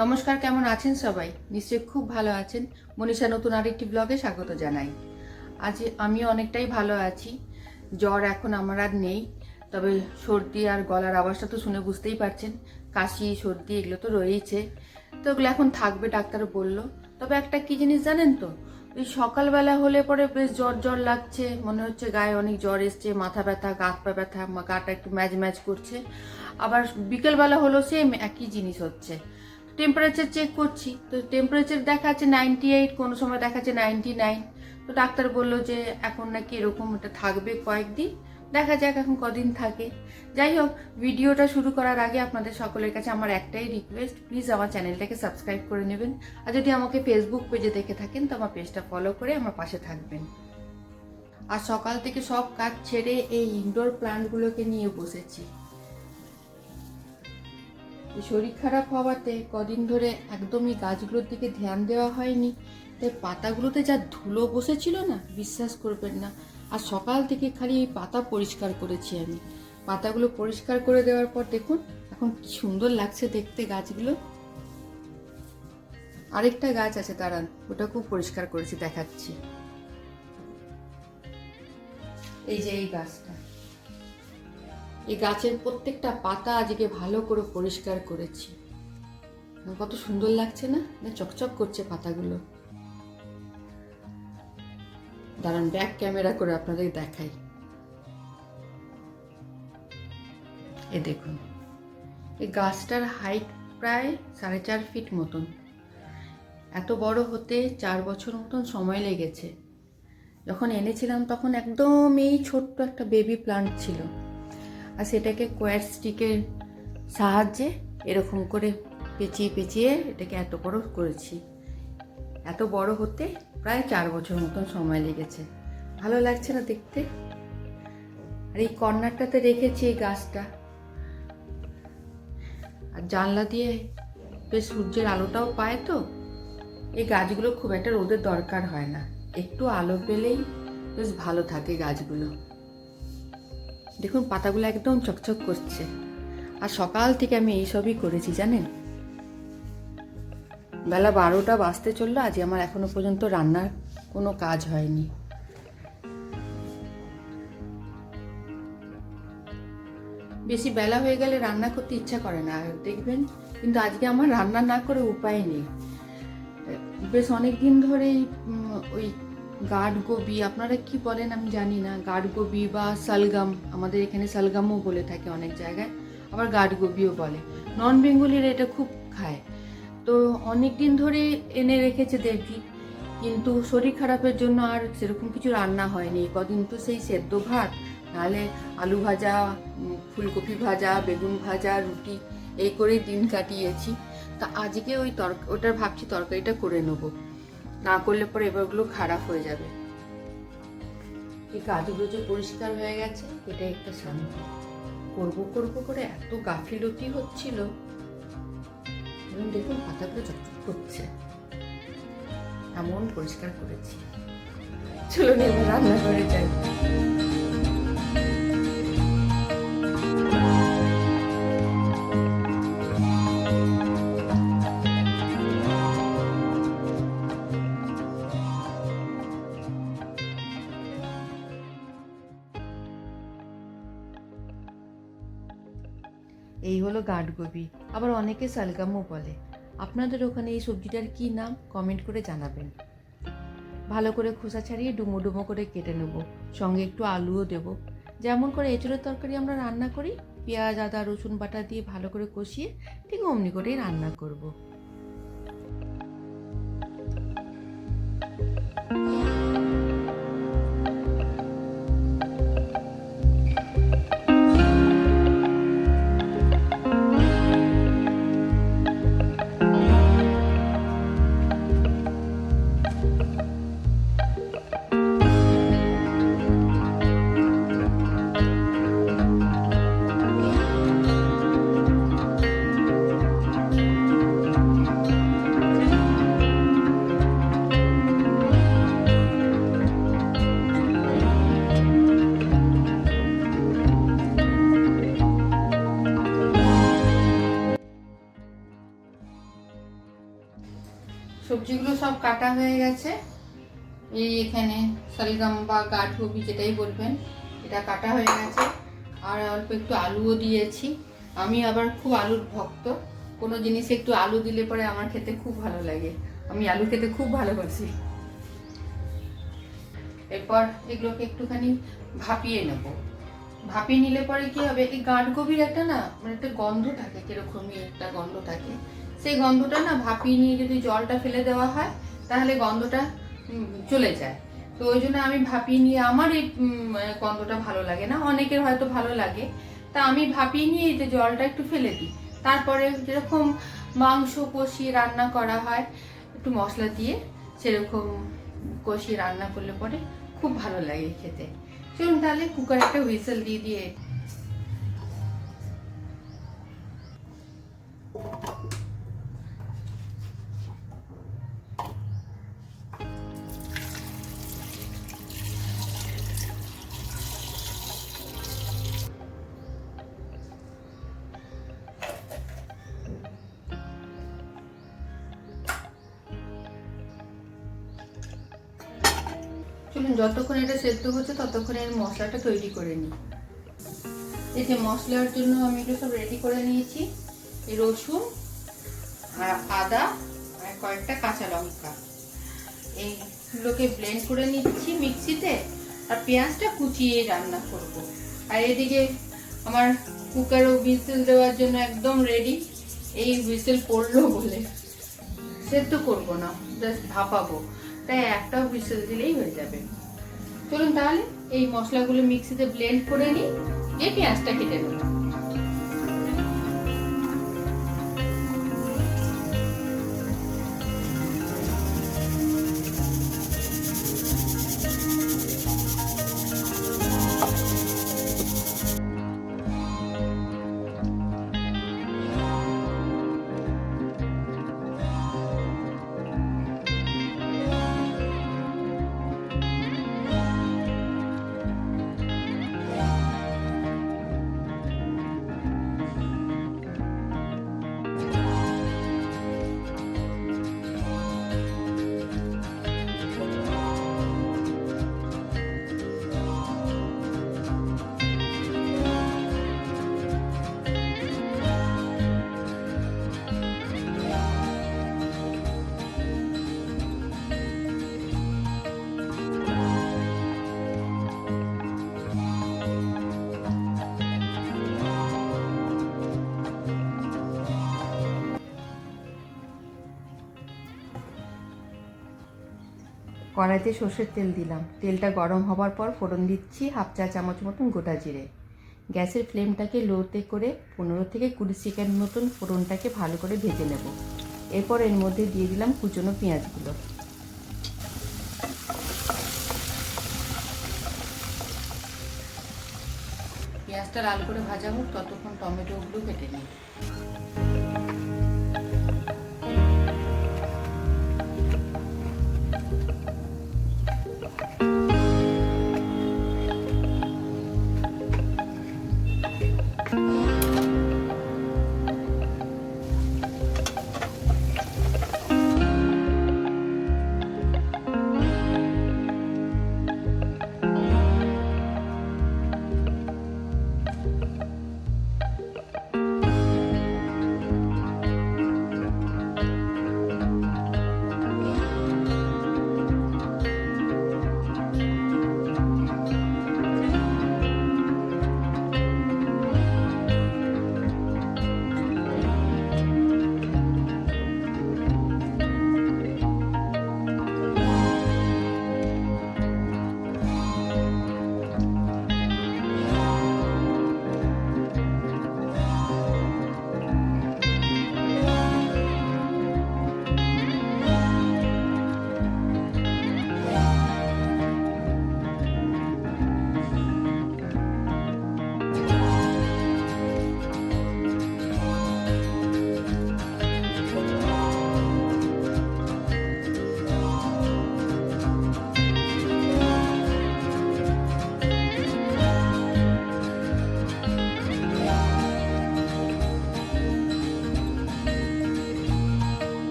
নমস্কার, কেমন আছেন সবাই? নিশ্চয়ই খুব ভালো আছেন। মনীষা, নতুন আরেকটি ব্লগে স্বাগত জানাই। আজ আমি অনেকটাই ভালো আছি। জ্বর এখন আমার আর নেই, তবে সর্দি আর গলার আওয়াজটা তো শুনে বুঝতেই পারছেন। কাশি, সর্দি, এগুলো তো রয়েছে তো ওগুলো এখন থাকবে, ডাক্তার বলল। তবে একটা কি জিনিস জানেন তো? ওই সকালবেলা হলে পরে বেশ জ্বর জ্বর লাগছে। মনে হচ্ছে গায়ে অনেক জ্বর এসছে, মাথা ব্যথা, গা পা ব্যথা গাটা একটু ম্যাজ ম্যাজ করছে। আবার বিকেলবেলা হলো সেম একই জিনিস হচ্ছে। টেম্পারেচার চেক করছি। তো টেম্পারেচার দেখাচ্ছে নাইনটি এইট কোনো সময় দেখাচ্ছে নাইনটি নাইন তো ডাক্তার বলল যে, এখন নাকি এরকম এটা থাকবে কয়েকদিন। দেখা যাক এখন কদিন থাকে। যাই হোক, ভিডিওটা শুরু করার আগে আপনাদের সকলের কাছে আমার একটাই রিকোয়েস্ট প্লিজ আমার চ্যানেলটাকে সাবস্ক্রাইব করে নেবেন। আর যদি আমাকে ফেসবুক পেজে দেখে থাকেন, তো আমার পেজটা ফলো করে আমার পাশে থাকবেন। আর সকাল থেকে সব কাজ ছেড়ে এই ইনডোর প্লান্টগুলোকে নিয়ে বসেছি। শরীর খারাপ হওয়াতে কদিন ধরে একদমই গাছগুলোর দিকে ধ্যান দেওয়া হয়নি। তাই পাতাগুলোতে যা ধুলো বসেছিল না, বিশ্বাস করবেন না। আর সকাল থেকে খালি এই পাতা পরিষ্কার করেছি আমি। পাতাগুলো পরিষ্কার করে দেওয়ার পর দেখুন, এখন কি সুন্দর লাগছে দেখতে গাছগুলো। আরেকটা গাছ আছে, দাঁড়ান ওটা খুব পরিষ্কার করেছি, দেখাচ্ছি। এই যে এই গাছটা। এই গাছের প্রত্যেকটা পাতা আজকে ভালো করে পরিষ্কার করেছি। কত সুন্দর লাগছে না? না, চকচক করছে পাতাগুলো। দাঁড়ান ব্যাক ক্যামেরা করে আপনাদের দেখাই। এ দেখুন, এই গাছটার হাইট প্রায় সাড়ে চার ফিট মতন। এত বড় হতে চার বছর মতন সময় লেগেছে। যখন এনেছিলাম তখন একদম এই ছোট্ট একটা বেবি প্লান্ট ছিল। আর সেটাকে কোয়ার স্টিকের সাহায্যে এরকম করে পেঁচিয়ে পেঁচিয়ে এটাকে এত বড় করেছি। এত বড় হতে প্রায় চার বছর মতন সময় লেগেছে। ভালো লাগছে না দেখতে? আর এই কর্নারটাতে রেখেছি এই গাছটা। আর জানলা দিয়ে বেশ সূর্যের আলোটাও পায় তো। এই গাছগুলো খুব একটা রোদের দরকার হয় না। একটু আলো পেলেই বেশ ভালো থাকে গাছগুলো। দেখুন, পাতাগুলো একদম চকচক করছে। আর সকাল থেকে আমি এইসবই করেছি, জানেন? বেলা বারোটা বাজতে চলল, আজ আমার এখনও পর্যন্ত রান্নার কোনো কাজ হয়নি। বেশি বেলা হয়ে গেলে রান্না করতে ইচ্ছা করে না, দেখবেন? কিন্তু আজকে আমার রান্না না করে উপায় নেই। বেশ অনেক দিন ধরেই ওই গাঢ় গোবি আপনারা কি বলেন আমি জানি না। গাঢ় গোবি বা সালগাম আমাদের এখানে সালগামও বলে থাকে অনেক জায়গায়, আবার গাঢ় গোবিও বলে। নন বেঙ্গলিরা এটা খুব খায়। তো অনেক দিন ধরে এনে রেখেছে দেখি কিন্তু শরীর খারাপের জন্য আর সেরকম কিছু রান্না হয়নি। কদিন তো সেই সেদ্ধ ভাত নাহলে আলু ভাজা ফুলকপি ভাজা, বেগুন ভাজা, রুটি, এই করেই দিন কাটিয়েছি। তা আজকে ওই তরক, ওটার ভাবছি তরকারিটা করে নেব। না করলে পরে এবারগুলো খারাপ হয়ে যাবে। এই কাজগুলো যে পরিষ্কার হয়ে গেছে, এটা একটা শান্তি। করব করব করে এত গাফিলতি হচ্ছিল। এবং দেখুন পাতাগুলো যত করছে। এমন পরিষ্কার করেছি। চলুন এবার রান্না করে যাই। এই হলো গাঠগোবি আবার অনেকে সালগামও বলে। আপনাদের ওখানে এই সবজিটার কি নাম? কমেন্ট করে জানাবেন। ভালো করে খোসা ছাড়িয়ে ডুমো ডুমো করে কেটে নেব। সঙ্গে একটু আলুও দেব। যেমন করে এঁচড়ের তরকারি আমরা রান্না করি, পেঁয়াজ, আদা, রসুন বাটা দিয়ে ভালো করে কষিয়ে ঠিক অমনি করেই রান্না করব। সবজিগুলো সব কাটা হয়ে গেছে। এই এখানে শালগাম বা গাঠগবি যেটাই বলবেন, এটা কাটা হয়ে গেছে। আর অল্প একটু আলুও দিয়েছি। আমি আবার খুব আলুর ভক্ত। কোনো জিনিসে একটু আলু দিলে পরে আমার খেতে খুব ভালো লাগে। আমি আলু খেতে খুব ভালোবাসি। এরপর এগুলোকে একটুখানি ভাপিয়ে নেব। ভাপিয়ে নিলে পরে কি হবে? এই গাঁট গভীর একটা না মানে একটা গন্ধ থাকে, কিরকমই একটা গন্ধ থাকে। সেই গন্ধটা না ভাপিয়ে নিয়ে যদি জলটা ফেলে দেওয়া হয়, তাহলে গন্ধটা চলে যায়। তো ওই জন্য আমি ভাপিয়ে নিয়ে আমার এই গন্ধটা ভালো লাগে না। অনেকের হয়তো ভালো লাগে। তা আমি ভাপিয়ে নিয়ে যে জলটা একটু ফেলে দিই। তারপরে যেরকম মাংস কষিয়ে রান্না করা হয়, একটু মশলা দিয়ে সেরকম কষিয়ে রান্না করলে পরে খুব ভালো লাগে খেতে। চলুন তাহলে কুকারে একটা হুইসেল দিয়ে দিয়ে যতক্ষণ এটা সেদ্ধ হচ্ছে ততক্ষণ এর মশলাটা তৈরি করে নিই এই যে মশলার জন্য আমি এগুলো সব রেডি করে নিয়েছি। রসুন আর আদা আর কয়েকটা কাঁচা লঙ্কা। এইগুলোকে ব্লেন্ড করে নিচ্ছি মিক্সিতে আর পেঁয়াজটা কুচিয়ে রান্না করব। আর এদিকে আমার কুকারও হুইসেল দেওয়ার জন্য একদম রেডি এই হুইসেল পড়ল বলে। সেদ্ধ করব না জাস্ট ভাপাবো। তাই একটাও হুইসেল দিলেই হয়ে যাবে। চলুন তাহলে এই মশলাগুলো মিক্সিতে ব্লেন্ড করে নিই। দিয়ে পেঁয়াজটা কেটে নেব। কড়াইতে সর্ষের তেল দিলাম। তেলটা গরম হবার পর ফোড়ন দিচ্ছি হাফ চা চামচ মতন গোটা জিরে। গ্যাসের ফ্লেমটাকে লোতে করে পনেরো থেকে কুড়ি সেকেন্ড মতন ফোড়নটাকে ভালো করে ভেজে নেব। এরপর এর মধ্যে দিয়ে দিলাম কুচনো পেঁয়াজগুলো। পেঁয়াজটা লাল করে ভাজা হোক, ততক্ষণ টমেটোগুলো কেটে নিই।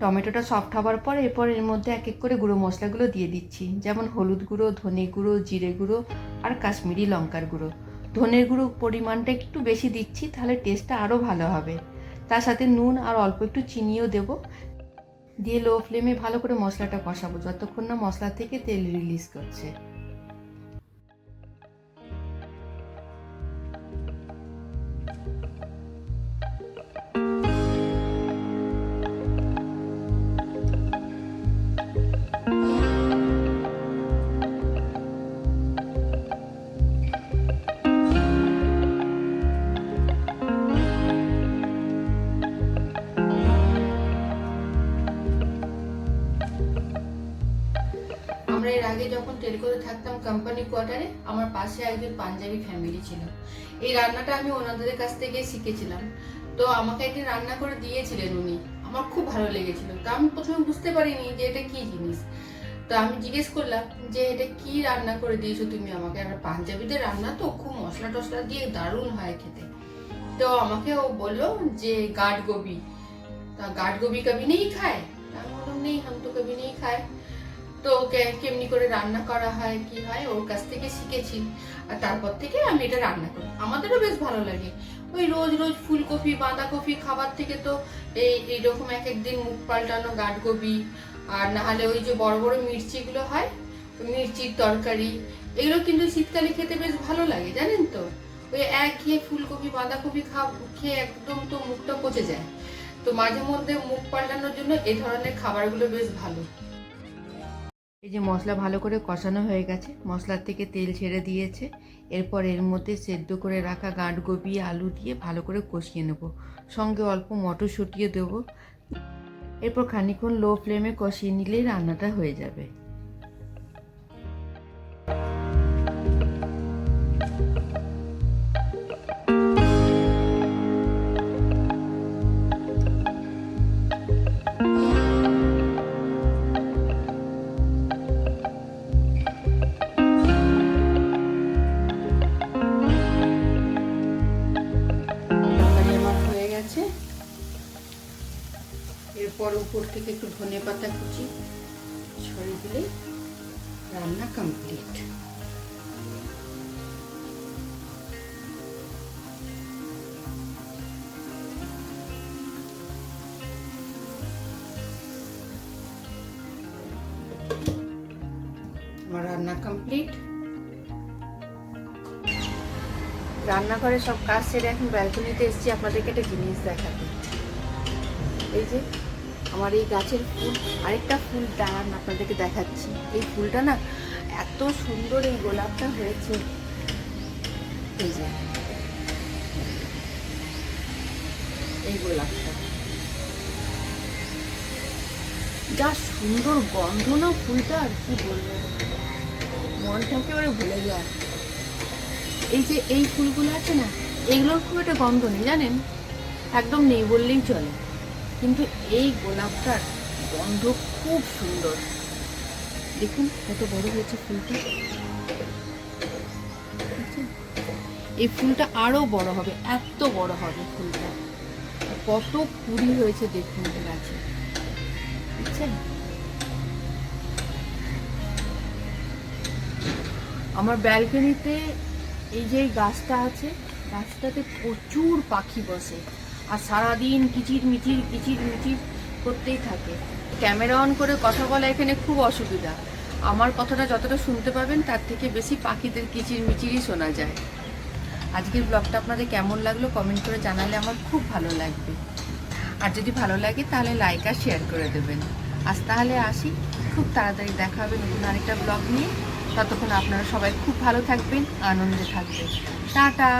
টমেটোটা সফট হবার পর এরপর এর মধ্যে এক এক করে গুঁড়ো মশলাগুলো দিয়ে দিচ্ছি। যেমন হলুদ গুঁড়ো, ধনে গুঁড়ো, জিরে গুঁড়ো আর কাশ্মীরি লঙ্কার গুঁড়ো। ধনের গুঁড়ো পরিমাণটা একটু বেশি দিচ্ছি, তাহলে টেস্টটা আরও ভালো হবে। তার সাথে নুন আর অল্প একটু চিনিও দেব। দিয়ে লো ফ্লেমে ভালো করে মশলাটা কষাবো, যতক্ষণ না মশলা থেকে তেল রিলিজ করছে। এর আগে যখন টেলকোতে থাকতাম কোম্পানি কোয়ার্টারে আমার পাশে একজন পাঞ্জাবি ফ্যামিলি ছিল। এই রান্নাটা আমি ওনাদের কাছ থেকে শিখেছিলাম। তো আমাকে একদিন রান্না করে দিয়েছিলেন উনি। আমার খুব ভালো লেগেছিল। তো আমি প্রথমে বুঝতে পারিনি যে এটা কি জিনিস। তো আমি জিজ্ঞেস করলাম যে, এটা কি রান্না করে দিয়েছ তুমি আমাকে? আর পাঞ্জাবিদের রান্না তো খুব মশলা টশলা দিয়ে দারুণ হয় খেতে। তো আমাকে ও বলল যে গাড গোবি। তা গাড গোবি কবি নেই খায়? আমি বললাম, নেই হাম তো কবি নেই খায়। তো কে- কেমনি করে রান্না করা হয়, কি হয়, ওর কাছ থেকে শিখেছি। আর তারপর থেকে আমি এটা রান্না করি। আমাদেরও বেশ ভালো লাগে। ওই রোজ রোজ ফুলকপি, বাঁধাকপি খাবার থেকে তো এই, এইরকম এক একদিন মুখ পাল্টানো গাঠগোবি আর নাহলে ওই যে বড় বড় মির্চিগুলো হয়, মির্চির তরকারি, এগুলো কিন্তু শীতকালে খেতে বেশ ভালো লাগে, জানেন তো? ওই এক খেয়ে ফুলকপি, বাঁধাকপি খা খেয়ে একদম তো মুখটা পচে যায়। তো মাঝে মধ্যে মুখ পাল্টানোর জন্য এই ধরনের খাবারগুলো বেশ ভালো। এই যে মশলা ভালো করে কষানো হয়ে গেছে, মশলার থেকে তেল ছেড়ে দিয়েছে। এরপর এর মধ্যে সেদ্ধ করে রাখা গাঁটগোবি আলু দিয়ে ভালো করে কষিয়ে নেব। সঙ্গে অল্প মটরশুঁটিও দেবো। এরপর খানিক্ষণ লো ফ্লেমে কষিয়ে নিলেই রান্নাটা হয়ে যাবে। পাতা কুচি ছড়িয়ে দিলে রান্না কমপ্লিট আমার রান্না কমপ্লিট রান্নাঘরে সব কাজ সেরে এখন ব্যালকনিতে এসেছি, আপনাদেরকে একটা জিনিস দেখাতে। এই যে আমার এই গাছের ফুল, আরেকটা ফুল দাঁড়ান আপনাদেরকে দেখাচ্ছি। এই ফুলটা না এত সুন্দর এই গোলাপটা হয়েছে। এই যে, এই গোলাপটা। যা সুন্দর গন্ধ না ফুলটা, আর কি বলব। মনটা একেবারে ভুলে যায়। এই যে এই ফুলগুলো আছে না, এগুলোর খুব একটা গন্ধ নেই, জানেন? একদম নেই বললেই চলে। কিন্তু এই গোলাপটার গন্ধ খুব সুন্দর। দেখুন কত বড় হয়েছে ফুলটা। এই ফুলটা আরও বড় হবে, এত বড় হবে ফুলটা। কত কুড়ি হয়েছে দেখুন গাছে বুঝছেন আমার ব্যালকনিতে এই যে গাছটা আছে, গাছটাতে প্রচুর পাখি বসে। আর সারাদিন কিচির মিচির কিচির মিচির করতেই থাকে। ক্যামেরা অন করে কথা বলা এখানে খুব অসুবিধা। আমার কথাটা যতটা শুনতে পাবেন, তার থেকে বেশি পাখিদের কিচির মিচিরই শোনা যায়। আজকের ব্লগটা আপনাদের কেমন লাগল কমেন্ট করে জানালে আমার খুব ভালো লাগবে। আর যদি ভালো লাগে তাহলে লাইক আর শেয়ার করে দেবেন। আজ তাহলে আসি। খুব তাড়াতাড়ি দেখা হবে নতুন আরেকটা ব্লগ নিয়ে। ততক্ষণ আপনারা সবাই খুব ভালো থাকবেন, আনন্দে থাকবেন। টাটা!